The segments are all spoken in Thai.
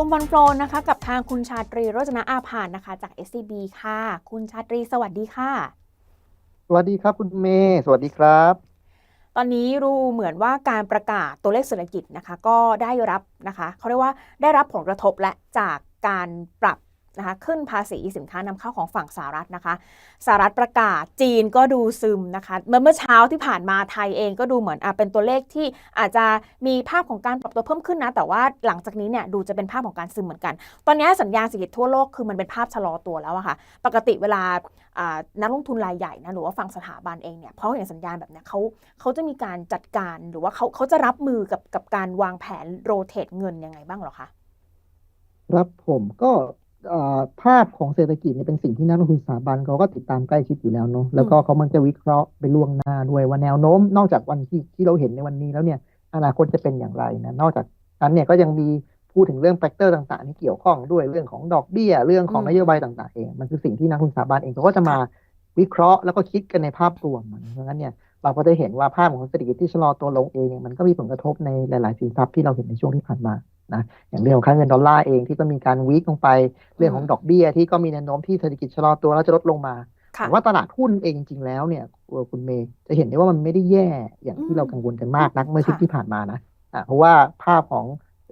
ูมบอลโปรนะคะ กับทางคุณชาตรีโรจนะอาภานนะคะ จาก SCB ค่ะ คุณชาตรีสวัสดีค่ะ สวัสดีครับคุณเมย์สวัสดีครับ ตอนนี้รู้เหมือนว่าการประกาศตัวเลขเศรษฐกิจนะคะ ก็ได้รับนะคะเขาเรียกว่าได้รับผลกระทบและจากการปรับ นะคะขึ้นภาษีสินค้านำเข้าของฝั่งสหรัฐนะคะสหรัฐประกาศจีนก็ดูซึมนะคะเมื่อเมื่อเช้าที่ผ่านมาไทยเองก็ดูเหมือนอะเป็นตัวเลขที่อาจจะมีภาพของการปรับตัวเพิ่มขึ้นนะ แต่ว่าหลังจากนี้เนี่ยดูจะเป็นภาพของการซึมเหมือนกัน ตอนนี้สัญญาณเศรษฐกิจทั่วโลกคือมันเป็นภาพชะลอตัวแล้วอะค่ะปกติเวลานักลงทุนรายใหญ่นะหรือว่าฝั่งสถาบันเองเนี่ยเพราะเห็นสัญญาณแบบนี้เขาเขาจะมีการจัดการหรือว่าเขาเขาจะรับมือกับกับการวางแผนโรเตทเงินยังไงบ้างหรอคะครับผมก็ ภาพของเศรษฐกิจเนี่ยเป็นสิ่งที่นักลงทุนสถาบันเขาก็ติดตามใกล้ชิดอยู่แล้วเนาะแล้วก็เขามันจะวิเคราะห์ไปล่วงหน้าด้วยว่าแนวโน้ม นอกจากวันที่ที่เราเห็นในวันนี้แล้วเนี่ยอนาคตจะเป็นอย่างไรนะนอกจากนั้นเนี่ยก็ยังมีพูดถึงเรื่องแฟกเตอร์ต่างๆที่เกี่ยวข้องด้วยเรื่องของดอกเบี้ยเรื่องของอืมนโยบายต่างๆเองมันคือสิ่งที่นักลงทุนสถาบันเองเขาก็จะมาวิเคราะห์แล้วก็คิดกันในภาพรวมมันเพราะฉะนั้นเนี่ยเราก็ได้เห็นว่าภาพของเศรษฐกิจที่ชะลอตัวลงเองเนี่ยมันก็มีผลกระทบในหลาย ๆ สินทรัพย์ที่เราเห็นในช่วงที่ผ่านมา นะอย่างเรื่องของค่าเงินดอลลาร์เองที่ก็มีการวีคลงไปเรื่องของดอกเบี้ยที่ก็มีแนวโน้มที่เศรษฐกิจชะลอตัวแล้วจะลดลงมาค่ะแต่ว่าตลาดหุ้นเองจริงๆแล้วเนี่ยเอ่อคุณเมย์จะเห็นได้ว่ามันไม่ได้แย่อย่างอืที่มเรากังวลกันมากนักเมื่อค่ะอาทิตย์ที่ผ่านมานะอะเพราะว่าภาพของ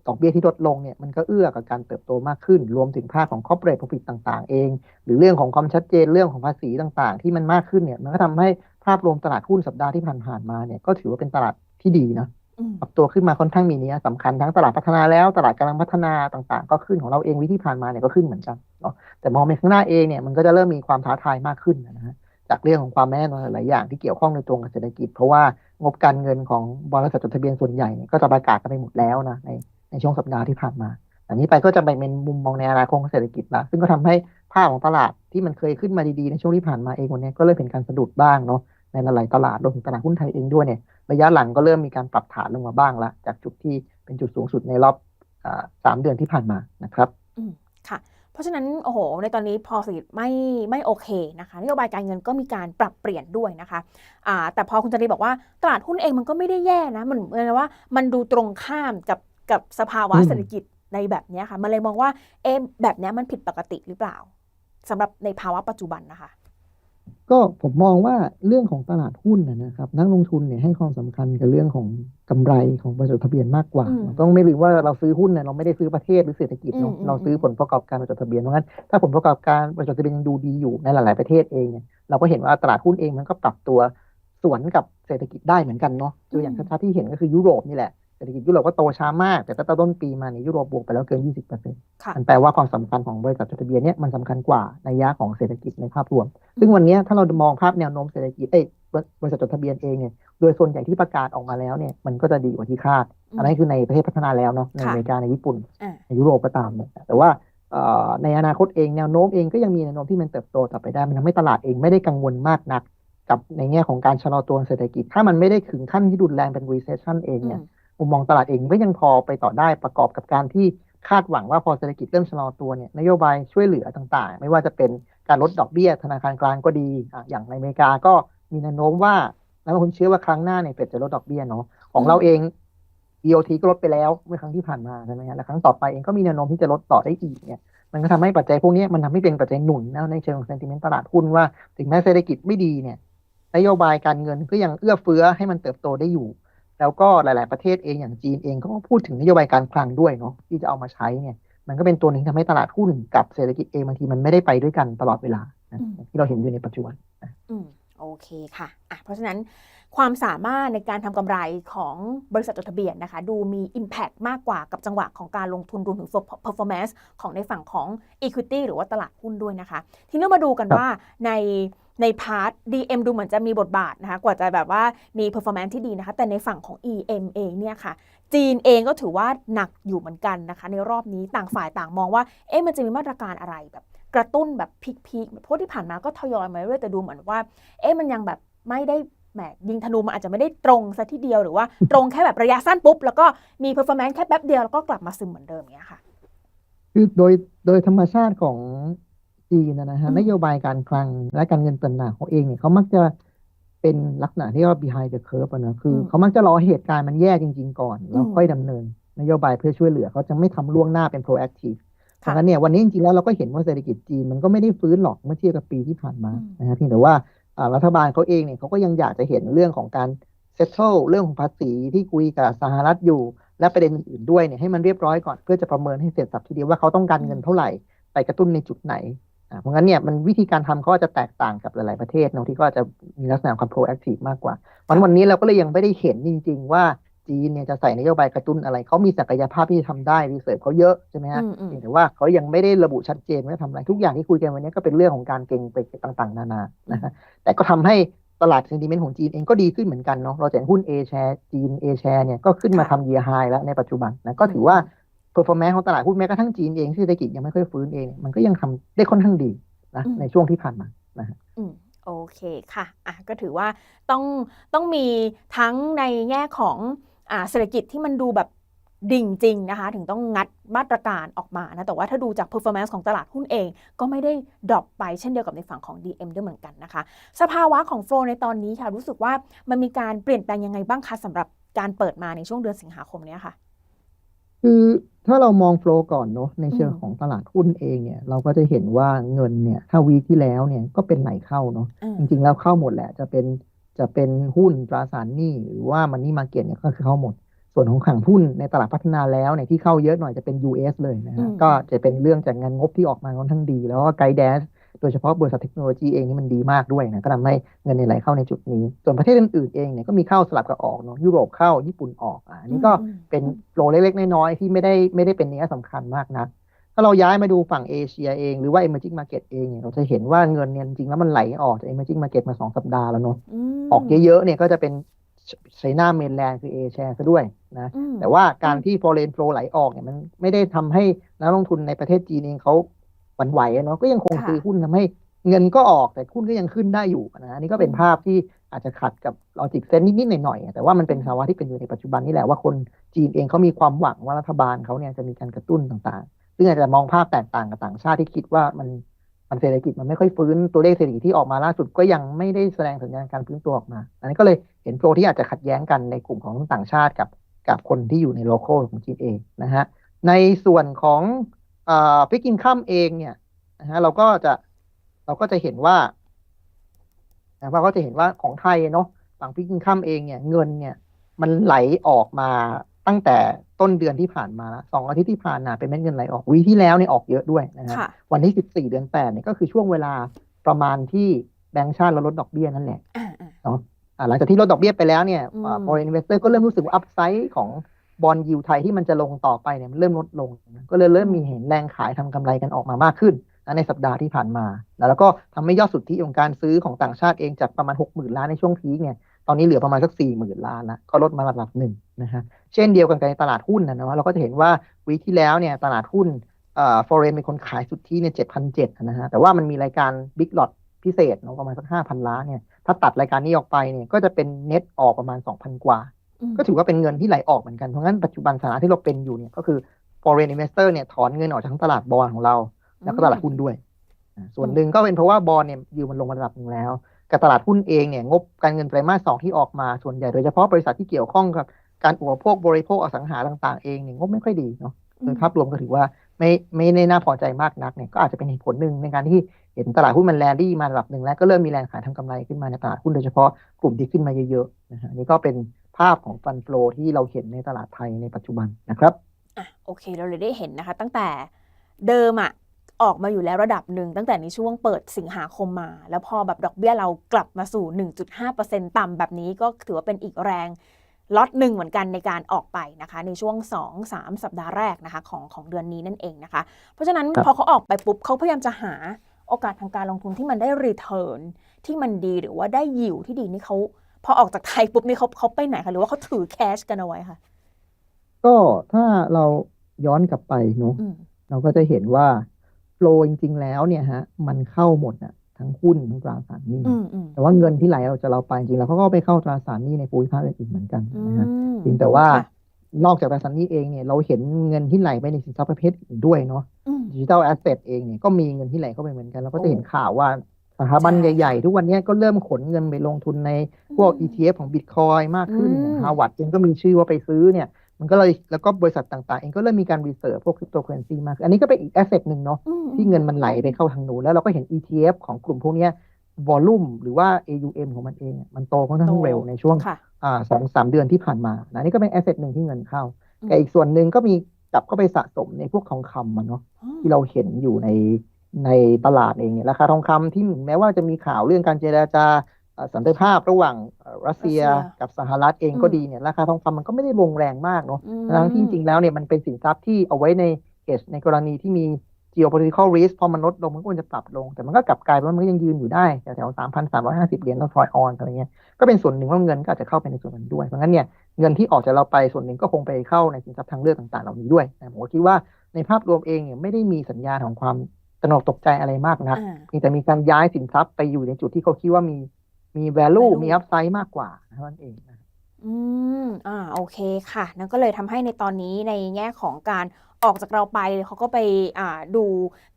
ดอกเบี้ยที่ลดลงเนี่ยมันก็เอื้อกับการเติบโตมากขึ้น รวมถึงภาพของ corporate profit ต่าง ๆ เอง หรือเรื่องของความชัดเจนเรื่องของภาษีต่างๆ ที่มันมากขึ้นเนี่ยมันก็ทำให้ภาพรวมตลาดหุ้นสัปดาห์ที่ผ่านๆมาเนี่ยก็ถือว่าเป็นตลาดที่ดีนะอืม ปรับตัวขึ้นมาค่อนข้างมีนัยสำคัญทั้งตลาดพัฒนาแล้วตลาดกำลังพัฒนาต่างๆ ก็ขึ้นของเราเองวิที่ผ่านมาเนี่ยก็ขึ้นเหมือนกันเนาะแต่มองไปข้างหน้าเองเนี่ยมันก็จะเริ่มมีความท้าทายมากขึ้นนะฮะจากเรื่องของความไม่แน่นอนหลายๆอย่างที่เกี่ยวข้องในตรงกับเศรษฐกิจ เพราะว่างบการเงินของบริษัทจดทะเบียนส่วนใหญ่เนี่ยก็จะประกาศกันไปหมดแล้วนะในในช่วงสัปดาห์ที่ผ่านมา อันนี้ไปก็จะไปเป็นมุมมองในอนาคตของเศรษฐกิจละซึ่งก็ทำให้ภาพของตลาดที่มันเคยขึ้นมาดีๆในช่วงที่ผ่านมาเองวันนี้ก็เริ่มเห็นการสะดุดบ้างเนาะ ในหลายๆตลาดรวมถึงตลาดหุ้นไทยเองด้วยเนี่ยระยะหลังก็เริ่มมีการปรับฐานลงมาบ้างแล้วจากจุดที่เป็นจุดสูงสุดในรอบอาสามเดือนที่ผ่านมานะครับอืมค่ะเพราะฉะนั้นโอ้โหในตอนนี้พอเศรษฐกิจไม่ไม่โอเคนะคะนโยบายการเงินก็มีการปรับเปลี่ยนด้วยนะคะอ่าแต่พอคุณจารีบอกว่าตลาดหุ้นเองมันก็ไม่ได้แย่นะมันเหมือนว่า มันดูตรงข้ามกับกับสภาวะอืมเศรษฐกิจในแบบเนี้ยค่ะ มันเลยมองว่าเอะแบบเนี้ยมันผิดปกติหรือเปล่าสำหรับในภาวะปัจจุบันนะคะ ก็ผมมองว่าเรื่องของตลาดหุ้นนะนะครับ นักลงทุนเนี่ยให้ความสำคัญกับเรื่องของกำไรของบริษัทจดทะเบียนมากกว่าอืมต้องไม่ลืมว่าเราซื้อหุ้นเนี่ยเราไม่ได้ซื้อประเทศหรือเศรษฐกิจเนาะอืมอืมเราซื้อผลประกอบการบริษัทจดทะเบียนเพราะงั้นถ้าผลประกอบการบริษัทจดทะเบียนยังดูดีอยู่ในหลาย ๆประเทศเองเนี่ยเราก็เห็นว่าตลาดหุ้นเองมันก็ปรับตัวสวนกับเศรษฐกิจได้เหมือนกันเนาะตัวอย่างชัดๆที่เห็นก็คือยุโรปนี่แหละ เศรษฐกิจยุโรปก็โตช้ามาก แต่ตั้งแต่ต้นปีมาเนี่ยยุโรปบวกไปแล้วเกิน 20%ค่ะมันแปลว่าความสำคัญของบริษัทจดทะเบียนเนี่ยมันสำคัญกว่าในยะของเศรษฐกิจในภาพรวม ซึ่งวันเนี้ยถ้าเรามองภาพแนวโน้มเศรษฐกิจเอ้ยบริษัทจดทะเบียนเองเนี่ยโดยส่วนใหญ่ที่ประกาศออกมาแล้วเนี่ยมันก็จะดีกว่าที่คาดอืมอันนั้นคือในประเทศพัฒนาแล้วเนาะในค่ะอเมริกาในญี่ปุ่นอ่าในยุโรปก็ตามเนี่ยแต่ว่าเอ่อในอนาคตเองแนวโน้มเองก็ยังมีแนวโน้มที่มันเติบโตต่อไปได้ มันทำให้ตลาดเองไม่ได้กังวลมากนัก กับในแง่ของการชะลอตัวเศรษฐกิจ ถ้ามันไม่ได้ถึงขั้นที่รุนแรงเป็น recession เองอืเนี่ย มมุมมองตลาดเองก็ยังพอไปต่อได้ประกอบกับการที่คาดหวังว่าพอเศรษฐกิจเริ่มชะลอตัวเนี่ยนโยบายช่วยเหลือต่างๆ ไม่ว่าจะเป็นการลดดอกเบี้ยธนาคารกลางก็ดีออย่างในอเมริกาก็มีแนวโน้มว่านักลงทุนเชื่อว่าครั้งหน้าเนี่ยเฟดจะลดดอกเบี้ยเนาะของเราเอง BOT ก็ลดไปแล้วเมื่อครั้งที่ผ่านมาใช่ไหมฮะและครั้งต่อไปเองก็มีแนวโน้มที่จะลดต่อได้อีกเนี่ยมันก็ทำให้ปัจจัยพวกนี้มันทำให้เป็นปัจจัยหนุนนะในเชิงของ sentiment ตลาดหุ้นว่าถึงแม้เศรษฐกิจไม่ดีเนี่ยนโยบายการเงินก็ยังเอื้อเฟื้อให้มันเติบโตได้อยู่ แล้วก็หลาย ๆ ประเทศเองอย่างจีนเองก็พูดถึงนโยบายการคลังด้วยเนาะที่จะเอามาใช้เนี่ย มันก็เป็นตัวหนึงที่ทำให้ตลาดหุ้นกับเศรษฐกิจเองบางทีมันไม่ได้ไปด้วยกันตลอดเวลานะอืมที่เราเห็นอยู่ในปัจจุบันอืมโอเคค่ะอะ เพราะฉะนั้นความสามารถในการทำกำไรของบริษัทจดทะเบียนนะคะ ดูมี Impact มากกว่ากับจังหวะของการลงทุนรวมถึง performance ของในฝั่งของ equity หรือว่าตลาดหุ้นด้วยนะคะ ทีนี้เรามาดูกันครับว่าใน ในพาร์ท DM ดูเหมือนจะมีบทบาทนะคะ กว่าจะแบบว่ามี performance ที่ดีนะคะ แต่ในฝั่งของ EM เองเนี่ยค่ะ จีนเองก็ถือว่าหนักอยู่เหมือนกันนะคะ ในรอบนี้ต่างฝ่ายต่างมองว่า เอ๊ะมันจะมีมาตรการอะไรแบบกระตุ้นแบบพีคๆเพราะที่ผ่านมาก็ทยอยมาเรื่อยแต่ดูเหมือนว่า เอ๊ะมันยังแบบไม่ได้แหมยิงธนูมันอาจจะไม่ได้ตรงซะทีเดียวหรือว่าตรงแค่แบบระยะสั้นปุ๊บ แล้วก็มี performance แค่แป๊บเดียวแล้วก็กลับมาซึมเหมือนเดิมเนี้ยค่ะ คือโดยโดยธรรมชาติของ จีนนะฮะอืมนโยบายการคลังและการเงินต่างๆของเองเนี่ยเขามักจะเป็นลักษณะที่เรียกว่า behind the curve อะนะคืออมเขามักจะรอเหตุการณ์มันแย่จริง ๆ ก่อน แล้วอืมค่อยดำเนิน นโยบายเพื่อช่วยเหลือเขาจะไม่ทำล่วงหน้าเป็น proactive เพค่ะราะงั้นเนี่ยวันนี้จริงๆแล้วเราก็เห็นว่าเศรษฐกิจจีนมันก็ไม่ได้ฟื้นหรอกเมื่อเทียบกับปีที่ผ่านมาอืมนะฮะเพียงแต่ว่าอ่ารัฐบาลเขาเองเนี่ยเขาก็ยังอยากจะเห็นเรื่องของการ settle เรื่องของภาษีที่คุยกับสหรัฐอยู่ และประเด็นอื่นๆด้วยเนี่ยให้มันเรียบร้อยก่อนเพื่อจะประเมินให้เสร็จสับทีเดียวว่าเขาต้องการเงินเท่าไหร่ไปกระตุ้นในจุดไหนอ่า เพราะงั้นเนี่ยมันวิธีการทำเขาอาจจะแตกต่างกับหลาย ๆ ประเทศเนอะที่ก็อาจจะมีลักษณะความ proactive มากกว่าวันวันนี้เราก็เลยยังไม่ได้เห็นจริง ๆ ว่าจีนเนี่ยจะใส่นโยบายกระตุ้นอะไร เขามีศักยภาพที่จะทำได้รีเสิร์ชเขาเยอะใช่ไหมฮะอืมอืมเพียงแต่ว่าเขายังไม่ได้ระบุชัดเจนว่าทำอะไร ทุกอย่างที่คุยกันวันนี้ก็เป็นเรื่องของการเก่งไปต่าง ๆ นานานะฮะแต่ก็ทำให้ตลาดเซนติเมนต์ของจีนเองก็ดีขึ้นเหมือนกันเนาะ เราจะเห็นหุ้น A share จีน A share เนี่ยก็ขึ้นมาค่ะทำ year high แล้วในปัจจุบันนะ ก็ถือว่า performance ของตลาดหุ้นแม้กระทั่งจีนเองที่เศรษฐกิจยังไม่ค่อยฟื้นเองเนี่ยมันก็ยังทำได้ค่อนข้างดีนะอืมในช่วงที่ผ่านมานะฮะอืมโอเคค่ะอะ ก็ถือว่าต้องต้องมีทั้งในแง่ของอ่าเศรษฐกิจที่มันดูแบบดิ่งจริงนะคะ ถึงต้องงัดมาตรการออกมานะ แต่ว่าถ้าดูจาก performance ของตลาดหุ้นเอง ก็ไม่ได้ดรอปไปเช่นเดียวกับในฝั่งของ DM ด้วยเหมือนกันนะคะ สภาวะของโฟลในตอนนี้ค่ะ รู้สึกว่ามันมีการเปลี่ยนแปลงยังไงบ้างคะสำหรับการเปิดมาในช่วงเดือนสิงหาคมเนี้ยค่ะ คือ ถ้าเรามองโฟลก่อนเนาะในเชิงอืมของตลาดหุ้นเองเนี่ยเราก็จะเห็นว่าเงินเนี่ยถ้าวีคที่แล้วเนี่ยก็เป็นไหลเข้าเนาะอืมจริง ๆ แล้วเข้าหมดแหละจะเป็นจะเป็นหุ้นตราสารหนี้หรือว่ามันนี่มาเก็ตเนี่ยก็คือเข้าหมด ส่วนของขังหุ้นในตลาดพัฒนาแล้วเนี่ยที่เข้าเยอะหน่อยจะเป็น US เลยนะอืฮะมก็จะเป็นเรื่องจากเงินงบที่ออกมาค่อนข้างดี แล้วก็ไกด์แดน โดยเฉพาะบริษัทเทคโนโลยีเองนี่มันดีมากด้วยนะก็ทำให้เงินในไหลเข้าในจุดนี้ ส่วนประเทศอื่นๆเองเนี่ยก็มีเข้าสลับกับออกเนาะยุโรปเข้าญี่ปุ่นออกอะอันนี้ก็อืมเป็นโฟลเล็กๆน้อยๆที่ไม่ได้ไม่ได้เป็นเนื้อสำคัญมากนักถ้าเราย้ายมาดูฝั่งเอเชียเอง หรือว่า emerging market เองเนี่ยเราจะเห็นว่าเงินเนี่ยจริงๆแล้วมันไหลออกจาก emerging market มาสองสัปดาห์แล้วเนาะมออกเยอะๆเนี่ยก็จะเป็นไชน่าเมนแลนด์คือเอแชร์ซะด้วยนะอืมแต่ว่าการที่ foreign flow ไหลออกเนี่ยมันไม่ได้ทำให้นักลงทุนในประเทศจีนเองเขา หวั่นไหวอะเนาะก็ยังคงค่ะซื้อหุ้นทำให้เงินก็ออกแต่หุ้นก็ยังขึ้นได้อยู่นะอันนี้ก็เป็นอืมภาพที่อาจจะขัดกับลอจิกเซนนิดๆหน่อยๆแต่ว่ามันเป็นภาวะที่เป็นอยู่ในปัจจุบันนี่แหละว่าคนจีนเองเขามีความหวังว่ารัฐบาลเขาเนี่ยจะมีการกระตุ้นต่างๆ ซึ่งอาจจะมองภาพแตกต่างกับต่างชาติที่คิดว่ามันมันเศรษฐกิจมันไม่ค่อยฟื้นตัวเลขเศรษฐกิจที่ออกมาล่าสุดก็ยังไม่ได้แสดงสัญญาณการฟื้นตัวออกมา อันนี้ก็เลยเห็นโฟลที่อาจจะขัดแย้งกันในกลุ่มของต่างชาติกับกับคนที่อยู่ในโลโก้ของจีนเองนะฮะในส่วนของ เอ่อพิกินข้ามเองเนี่ยนะฮะเราก็จะเราก็จะเห็นว่านะเราก็จะเห็นว่าของไทยเนาะฝั่งพิกินข้ามเองเนี่ยเงินเนี่ยมันไหลออกมาตั้งแต่ต้นเดือนที่ผ่านมาแล้วสองอาทิตย์ที่ผ่านมาเป็นเม็ดเงินไหลออกวีที่แล้วเนี่ยออกเยอะด้วยนะฮะค่ะวันที่14เดือน8เนี่ยก็คือช่วงเวลาประมาณที่แบงก์ชาติเราลดดอกเบี้ยนั่นแหละอ่าอ่าเนาะอ่าหลังจากที่ลดดอกเบี้ยไปแล้วเนี่ยอืมอ่า foreign investor ก็เริ่มรู้สึกว่า upside ของ บอลยิวไทยที่มันจะลงต่อไปเนี่ยมันเริ่มลดลง ก็เลยเริ่มมีเห็นแรงขายทำกำไรกันออกมามากขึ้นนะในสัปดาห์ที่ผ่านมา แล้วก็ทำให้ยอดสุทธิของการซื้อของต่างชาติเองจากประมาณ 60,000 ล้านในช่วงพีคเนี่ยตอนนี้เหลือประมาณสักสี่หมื่นล้านละก็ลดมาระดับหนึ่งนะฮะเช่นเดียวกันกับในตลาดหุ้นนะเนาะเราก็จะเห็นว่าวีที่แล้วเนี่ยตลาดหุ้นเอ่อ foreign เป็นคนขายสุทธิเนี่ยเจ็ดพันเจ็ดนะฮะแต่ว่ามันมีรายการ big lot พิเศษเนาะประมาณสักห้าพันล้านเนี่ยถ้าตัดรายการนี้ออกไปเนี่ยก็จะเป็นเน็ตออกประมาณสองพันกว่า ก็ถือว่าเป็นเงินที่ไหลออกเหมือนกันเพราะงั้นปัจจุบันสถานะที่เราเป็นอยู่เนี่ยก็คือ foreign investor เนี่ยถอนเงินออกจากทั้งตลาดบอลของเรา แล้วก็ตลาดหุ้นด้วยอ่าส่วนหนึ่งก็เป็นเพราะว่าบอลเนี่ยยิวมันลงมาระดับหนึ่งแล้วกับตลาดหุ้นเองเนี่ยงบการเงินไตรมาสสองที่ออกมาส่วนใหญ่โดยเฉพาะบริษัทที่เกี่ยวข้องกับการอุปโภคบริโภคอสังหาต่าง ๆ เองเนี่ยงบไม่ค่อยดีเนาะโดยภาพรวมก็ถือว่าไม่ไม่ได้น่าพอใจมากนักเนี่ยก็อาจจะเป็นเหตุผลหนึ่งในการที่เห็นตลาดหุ้นมันแลนดี้มาระดับหนึ่งแล้วก็เริ่มมีแรงขายทำกำไรขึ้นมาในตลาดหุ้นโดยเฉพาะกลุ่มที่ขึ้นมาเยอะๆนะฮะนี่ก็เป็น ภาพของฟันโฟลที่เราเห็นในตลาดไทยในปัจจุบันนะครับอะโอเคเราเลยได้เห็นนะคะ ตั้งแต่เดิมอะออกมาอยู่แล้วระดับหนึ่งตั้งแต่ในช่วงเปิดสิงหาคมมา แล้วพอแบบดอกเบี้ยเรากลับมาสู่ 1.5%ต่ำแบบนี้ก็ถือว่าเป็นอีกแรงล็อตหนึ่งเหมือนกันในการออกไปนะคะ ในช่วง 2-3 สัปดาห์แรกนะคะของของเดือนนี้นั่นเองนะคะ เพราะฉะนั้นครับพอเขาออกไปปุ๊บเขาพยายามจะหาโอกาสทางการลงทุนที่มันได้รีเทิร์นที่มันดีหรือว่าได้ยิวที่ดีนี่เขา พอออกจากไทยปุ๊บนี่เขาเขาไปไหนคะหรือว่าเขาถือแคชกันเอาไว้คะก็ถ้าเราย้อนกลับไปเนาะอืมเราก็จะเห็นว่าโฟลจริง ๆ แล้วเนี่ยฮะ มันเข้าหมดอะทั้งหุ้นทั้งตราสารหนี้อืมอืมแต่ว่าเงินที่ไหลเราจะเราไปจริงๆแล้วเขาก็ไปเข้าตราสารหนี้ในภูมิภาคอื่นๆเหมือนกันอืนะฮะมเพียงแต่ว่าค่ะนอกจากตราสารหนี้เองเนี่ยเราเห็นเงินที่ไหลไปในสินทรัพย์ประเภทอื่นด้วยเนาะอืมดิจิทัลแอสเซทเองเนี่ยก็มีเงินที่ไหลเข้าไปเหมือนกันเราก็จะเห็นโอ้ข่าวว่า สถาบันใช่ใหญ่ ๆ ทุกวันเนี้ยก็เริ่มขนเงินไปลงทุนในพวกอืม ETF ของ Bitcoin มากขึ้นอืมฮาวาดเองก็มีชื่อว่าไปซื้อเนี่ยมันก็เลยแล้วก็บริษัทต่างๆ เองก็เริ่มมีการรีเสิร์ชพวกคริปโตเคอเรนซีมากขึ้นอันนี้ก็เป็นอีกแอสเซทหนึ่งเนาะอืมที่เงินมันไหลไปเข้าทางนู้นแล้วเราก็เห็น ETF ของกลุ่มพวกเนี้ยวอลลุ่มหรือว่า AUM ของมันเองอะมันโตค่อนข้างเร็วในช่วงค่ะอ่าสองสามเดือนที่ผ่านมานะนี่ก็เป็นแอสเซทหนึ่งที่เงินเข้าอืมแต่อีกส่วนหนึ่งก็มีจับเข้าไปสะสมในพวกทองคำมันเนาะที่เราเห็นอยู่ใน ในตลาดเองเนี่ยราคาทองคำที่แม้ว่าจะมีข่าวเรื่องการเจรจาเอ่อสันติภาพระหว่างเอ่อรัสเซียรัสเซียกับสหรัฐเองก็อืมดีเนี่ยราคาทองคำมันก็ไม่ได้ลงแรงมากเนาะอืมทั้งที่จริงๆแล้วเนี่ยมันเป็นสินทรัพย์ที่เอาไว้ในเหตุในกรณีที่มี geopolitical risk พอมันลดลงมันก็ควรจะปรับลง แต่มันก็กลับกลายเป็นว่ามันก็ยังยืนอยู่ได้แถวๆสามพันสามร้อยห้าสิบเหรียญต่อทรอยออนอะไรเงี้ยก็เป็นส่วนหนึ่งว่าเงินก็อาจจะเข้าไปในส่วนนั้นด้วย เพราะงั้นเนี่ยเงินที่ออกจากเราไปส่วนหนึ่งก็คงไปเข้าในสินทรัพย์ทางเลือกต่างๆ เหล่านี้ด้วยนะผมก็คิดว่าในภาพรวมเองเนี่ยไม่ได้มีสัญญาณของความ ตระหนกตกใจอะไรมากนักอ่าเพียงแต่มีการย้ายสินทรัพย์ไปอยู่ในจุดที่เขาคิดว่ามีมี value value มี upside มากกว่าเท่านั้นเองนะอืม อ่า โอเคค่ะ นั่นก็เลยทำให้ในตอนนี้ในแง่ของการ ออกจากเราไปเขาก็ไปดู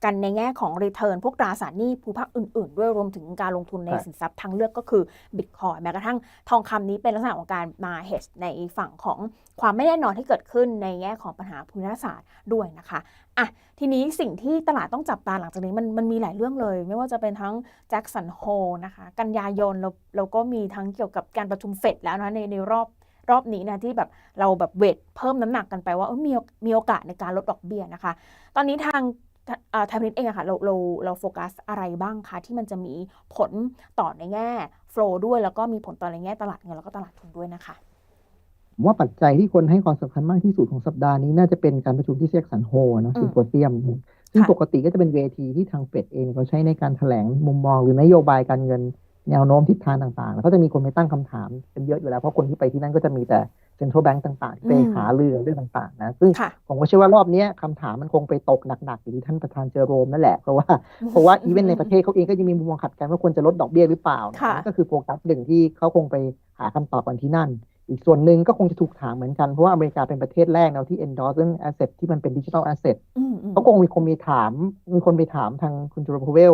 กันในแง่ของ Return พวกตราสารหนี้ภูมิภาคอื่น ๆ ด้วยรวมถึงการลงทุนในสินทรัพย์ทางเลือกก็คือ Bitcoin แม้กระทั่งทองคำนี้เป็นลักษณะของการมา hedge ในฝั่งของความไม่แน่นอนที่เกิดขึ้นในแง่ของปัญหาภูมิศาสตร์ด้วยนะคะอะทีนี้สิ่งที่ตลาดต้องจับตาหลังจากนี้มันมันมีหลายเรื่องเลย ไม่ว่าจะเป็นทั้งแจ็คสันโฮนะคะกันยายนแล้วแล้วก็มีทั้งเกี่ยวกับการประชุมเฟดแล้วนะในในรอบ รอบนี้นะที่แบบเราแบบเวทเพิ่มน้ำหนักกันไปว่าเออมีมีโอกาสในการลดดอกเบี้ยนะคะ ตอนนี้ทางเอ่อไทยพาณิชย์เองอะค่ะเราเราเราโฟกัสอะไรบ้างคะที่มันจะมีผลต่อในแง่โฟลด้วยแล้วก็มีผลต่อในแง่ตลาดเงินแล้วก็ตลาดทุนด้วยนะคะผมว่าปัจจัยที่คนให้ความสำคัญมากที่สุดของสัปดาห์นี้น่าจะเป็นการประชุมที่แจ็คสันโฮเนอะอืมซิมโพเซียม ซึ่งค่ะปกติก็จะเป็นเวทีที่ทางเฟดเองเขาใช้ในการแถลงมุมมองหรือนโยบายการเงิน แนวโน้มทิศทางต่างๆ แล้วก็จะมีคนไปตั้งคำถามกันเยอะอยู่แล้ว เพราะคนที่ไปที่นั่นก็จะมีแต่เซ็นทรัลแบงก์ต่างๆที่ไปอืมหาเรื่องเรื่องต่างๆ นะ ซึ่งค่ะผมก็เชื่อว่ารอบเนี้ยคำถามมันคงไปตกหนักๆอยู่ที่ท่านประธานเจอโรมนั่นแหละ เพราะว่าเพราะว่าอีเวนในประเทศเขาเองก็ยังมีมุมมองขัดกันว่าควรจะลดดอกเบี้ยหรือเปล่านะค่ะนั่นก็คือโฟกัสหนึ่งที่เขาคงไปหาคำตอบกันที่นั่น อีกส่วนหนึ่งก็คงจะถูกถามเหมือนกัน เพราะว่าอเมริกาเป็นประเทศแรกเนาะที่ endorse เรื่อง asset ที่มันเป็นดิจิทัล asset อืมอืมเขาคงมีคนมีถามมีคนไปถามทางคุณจูโรพเวล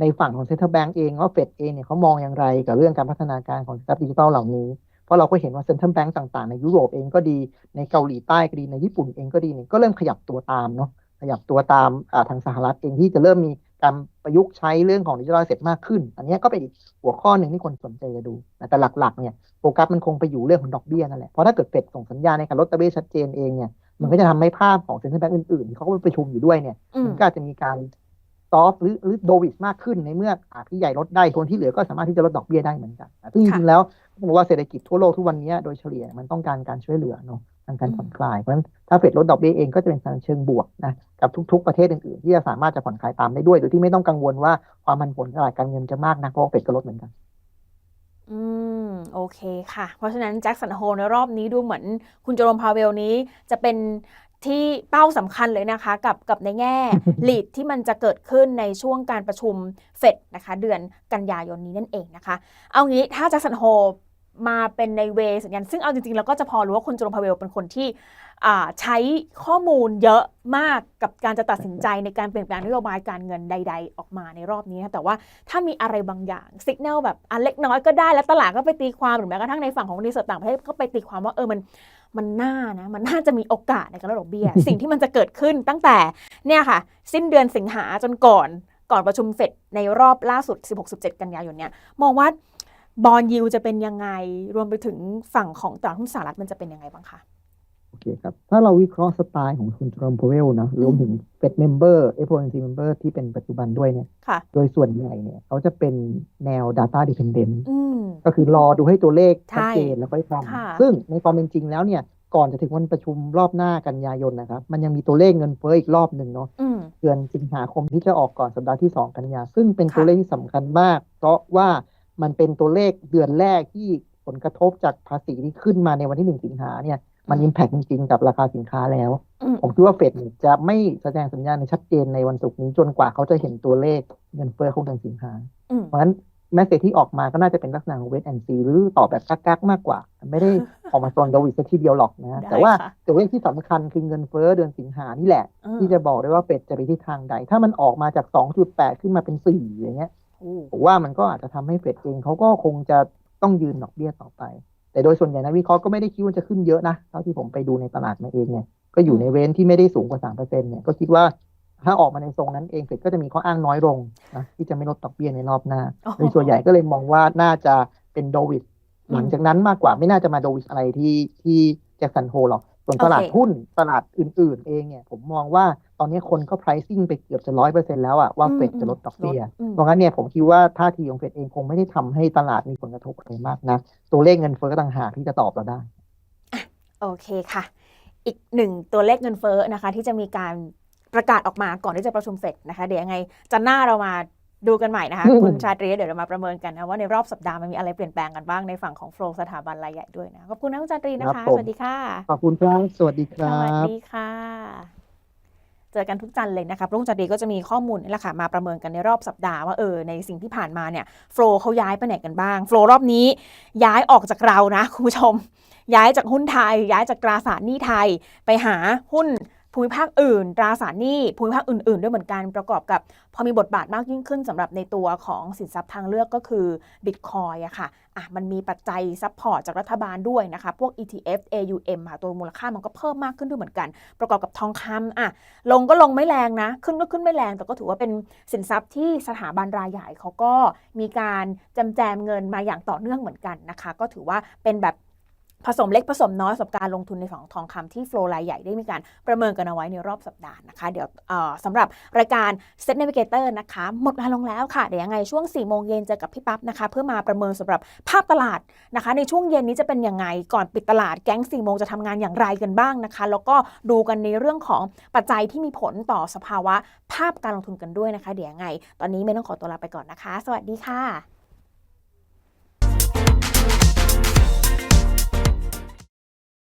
ในฝั่งของเซ็นทรัลแบงก์เองว่าเฟดเองเนี่ยเขามองอย่างไรกับเรื่องการพัฒนาการของสินทรัพย์ดิจิทัลเหล่านี้เพราะเราก็เห็นว่าเซ็นทรัลแบงก์ต่างๆ ในยุโรปเองก็ดีในเกาหลีใต้ก็ดีในญี่ปุ่นเองก็ดีเนี่ยก็เริ่มขยับตัวตามเนาะขยับตัวตามอ่าทางสหรัฐเองที่จะเริ่มมีการประยุกต์ใช้เรื่องของดิจิทัลเสร็จมากขึ้น อันเนี้ยก็เป็นอีกหัวข้อหนึ่งที่คนสนใจจะดูนะแต่หลักๆเนี่ยโฟกัสมันคงไปอยู่เรื่องของดอกเบี้ยนั่นแหละเพราะถ้าเกิดเฟดส่งสัญญาณในการลดดอกเบี้ยชัดเจนเองเนี่ยมันก็จะทำให้ภาพของเซ็นทรัลแบงก์อื่นๆที่เขาก็ไปประชุมอยู่ด้วยเนี่ยอืมมันก็อาจจะมีการซ อฟหรือหรือโดวิสมากขึ้นในเมื่ออาพี่ใหญ่ลดได้คนที่เหลือก็สามารถที่จะลดดอกเบี้ยได้เหมือนกันซึ่งจริงๆแล้วผมว่าเศรษฐกิจทั่วโลกทุกวันนี้โดยเฉลี่ยมันต้องการการช่วยเหลือเนาะทางการผ่อนคลายเพราะฉะนั้นถ้าเฟดลดดอกเบี้ยเองก็จะเป็นการเชิงบวกนะกับทุก ๆประเทศอื่นๆ ที่จะสามารถจะผ่อนคลายตามได้ด้วย โดยที่ไม่ต้องกังวลว่าความผันผวนตลาดการเงินจะมากนักเพราะเฟดก็ลดเหมือนกันอืม โอเคค่ะ เพราะฉะนั้นแจ็คสันโฮในรอบนี้ดูเหมือนคุณโจรมพาเวลนี้จะเป็น ที่เป้าสำคัญเลยนะคะ กับกับในแง่ลีดที่มันจะเกิดขึ้นในช่วงการประชุมเฟดนะคะ เดือนกันยายนนี้นั่นเองนะคะ เอางี้ถ้าแจ็คสันโฮ มาเป็นในเวสัญญาณซึ่งเอาจริงๆเราก็จะพอรู้ว่าคุณจรมพาเวลเป็นคนที่ใช้ข้อมูลเยอะมากกับการจะตัดสินใจในการเปลี่ยนแปลงนโยบายการเงินใด ๆ ออกมาในรอบนี้นะแต่ว่าถ้ามีอะไรบางอย่างสัญญาณแบบอันเล็กน้อยก็ได้แล้วตลาดก็ไปตีความหรือแม้กระทั่งในฝั่งของรีเสิร์ชต่างประเทศก็ไปตีความว่าเออมันมันน่านะมันน่าจะมีโอกาสในการลดดอกเบี้ยสิ่งที่มันจะเกิดขึ้นตั้งแต่เนี่ยค่ะ สิ้นเดือนสิงหาจนก่อนก่อนประชุมเฟดในรอบล่าสุด 16-17 กันยายนเนี่ยมองว่า บอลยิวจะเป็นยังไง รวมไปถึงฝั่งของตลาดหุ้นสหรัฐมันจะเป็นยังไงบ้างคะโอเคครับ ถ้าเราวิเคราะห์สไตล์ของคุณจอร์มพเวลนะรวมถึงเฟดเมมเบอร์ FOMC เมมเบอร์ที่เป็นปัจจุบันด้วยเนี่ยค่ะโดยส่วนใหญ่เนี่ยเขาจะเป็นแนว Data Dependent อืมก็คือรอดูให้ตัวเลขใช่ชัดเจนแล้วค่อยทค่ะำซึ่งในความเป็นจริงแล้วเนี่ยก่อนจะถึงวันประชุมรอบหน้ากันยายนนะครับ มันยังมีตัวเลขเงินเฟ้ออีกรอบหนึ่งเนาะอืมเดือนสิงหาคมที่จะออกก่อนสัปดาห์ที่ 2 กันยา ซึ่งเป็นค่ะตัวเลขที่สำคัญมาก เพราะว่า มันเป็นตัวเลขเดือนแรกที่ผลกระทบจากภาษีที่ขึ้นมาในวันที่1สิงหาเนี่ยมันอิมแพกจริงๆกับราคาสินค้าแล้วอืมผมคิดว่าเฟดเนี่ยจะไม่แสดงสัญญาณในชัดเจนในวันศุกร์นี้จนกว่าเขาจะเห็นตัวเลขเงินเฟ้อของเดือนสิงหาอืมเพราะฉะนั้นแมสเซจที่ออกมาก็น่าจะเป็นลักษณะของเวทแอนซีหรือตอบแบบกักๆมากกว่า ไม่ได้ออกมาตรงดวิดซะทีเดียวหรอกนะได้แต่ว่าค่ะตัวเลขที่สำคัญคือเงินเฟ้อเดือนสิงหานี่แหละอืมที่จะบอกได้ว่าเฟดจะไปที่ทางใด ถ้ามันออกมาจาก 2.8 ขึ้นมาเป็น 4 อย่างเงี้ยโอ้ ผมว่ามันก็อาจจะทำให้เฟดเองเขาก็คงจะต้องยืนดอกเบี้ยต่อไป แต่โดยส่วนใหญ่นักวิเคราะห์ก็ไม่ได้คิดว่าจะขึ้นเยอะนะเท่าที่ผมไปดูในตลาดมาเองเนี่ยก็อยู่ในเรนที่ไม่ได้สูงกว่าสามเปอร์เซ็นต์เนี่ยก็คิดว่าถ้าออกมาในทรงนั้นเองเฟดก็จะมีข้ออ้างน้อยลงนะที่จะไม่ลดดอกเบี้ยในรอบหน้าโดยส่วนใหญ่ก็เลยมองว่าน่าจะเป็นโดวิดหลังจากนั้นมากกว่าไม่น่าจะมาโดวิดอะไรที่ที่แจ็คสันโฮหรอก ส่วนตลาดโอเคหุ้นตลาดอื่น ๆ เองเนี่ย ผมมองว่าตอนนี้คนก็ pricing ไปเกือบจะร้อยเปอร์เซ็นต์แล้วอะว่าอืมเฟดจะลดดอกเบี้ยลดอืมเพราะงั้นเนี่ยผมคิดว่าท่าทีของเฟดเองคงไม่ได้ทำให้ตลาดมีผลกระทบอะไรมากนะ ตัวเลขเงินเฟ้อต่างหากที่จะตอบเราได้โอเคค่ะ อีกหนึ่งตัวเลขเงินเฟ้อนะคะ ที่จะมีการประกาศออกมาก่อนที่จะประชุมเฟดนะคะ เดี๋ยวยังไงจะหน้าเรามา ดูกันใหม่นะคะอืมคุณชาตรีเดี๋ยวเรามาประเมินกันนะว่าในรอบสัปดาห์มันมีอะไรเปลี่ยนแปลงกันบ้างในฝั่งของโฟลสถาบันรายใหญ่ด้วยนะ ขอบคุณนะคุณชาตรีนะคะ สวัสดีค่ะ ขอบคุณครับสวัสดีคสรัวัสบดีค่ะ เจอกันทุกจันทร์เลยนะคะรุ่งจันทร์ดีก็จะมีข้อมูลนี่แหละค่ะมาประเมินกันในรอบสัปดาห์ว่าเออในสิ่งที่ผ่านมาเนี่ยโฟลเขาย้ายไปไหนกันบ้างโฟลรอบนี้ย้ายออกจากเรานะคุณผู้ชม ย้ายจากหุ้นไทย ย้ายจากตราสารหนี้ไทยไปหาหุ้น ภูมิภาคอื่น ตราสารหนี้ภูมิภาคอื่น ๆ ด้วยเหมือนกันประกอบกับ พอมีบทบาทมากยิ่งขึ้นสำหรับในตัวของสินทรัพย์ทางเลือกก็คือบิตคอยอะค่ะอะ มันมีปัจจัยซัพพอร์ตจากรัฐบาลด้วยนะคะ พวก ETF AUM ค่ะตัวมูลค่ามันก็เพิ่มมากขึ้นด้วยเหมือนกัน ประกอบกับทองคำอะลงก็ลงไม่แรงนะ ขึ้นก็ขึ้นไม่แรง แต่ก็ถือว่าเป็นสินทรัพย์ที่สถาบันรายใหญ่เขาก็มีการจำแจมเงินมาอย่างต่อเนื่องเหมือนกันนะคะ ก็ถือว่าเป็นแบบ ผสมเล็กผสมน้อยสำหรับการลงทุนในของทองคำที่โฟลรายใหญ่ได้มีการประเมินกันเอาไว้ในรอบสัปดาห์นะคะ เดี๋ยวสำหรับรายการ Set Navigator นะคะ หมดเวลาลงแล้วค่ะ เดี๋ยวยังไงช่วง 4 โมงเย็นเจอกับพี่ปั๊บนะคะ เพื่อมาประเมินสำหรับภาพตลาดนะคะ ในช่วงเย็นนี้จะเป็นยังไงก่อนปิดตลาดแก๊ง 4 โมงจะทำงานอย่างไรกันบ้างนะคะ แล้วก็ดูกันในเรื่องของปัจจัยที่มีผลต่อสภาวะภาพการลงทุนกันด้วยนะคะ เดี๋ยวยังไง ตอนนี้ไม่ต้องขอตัวลาไปก่อนนะคะ สวัสดีค่ะ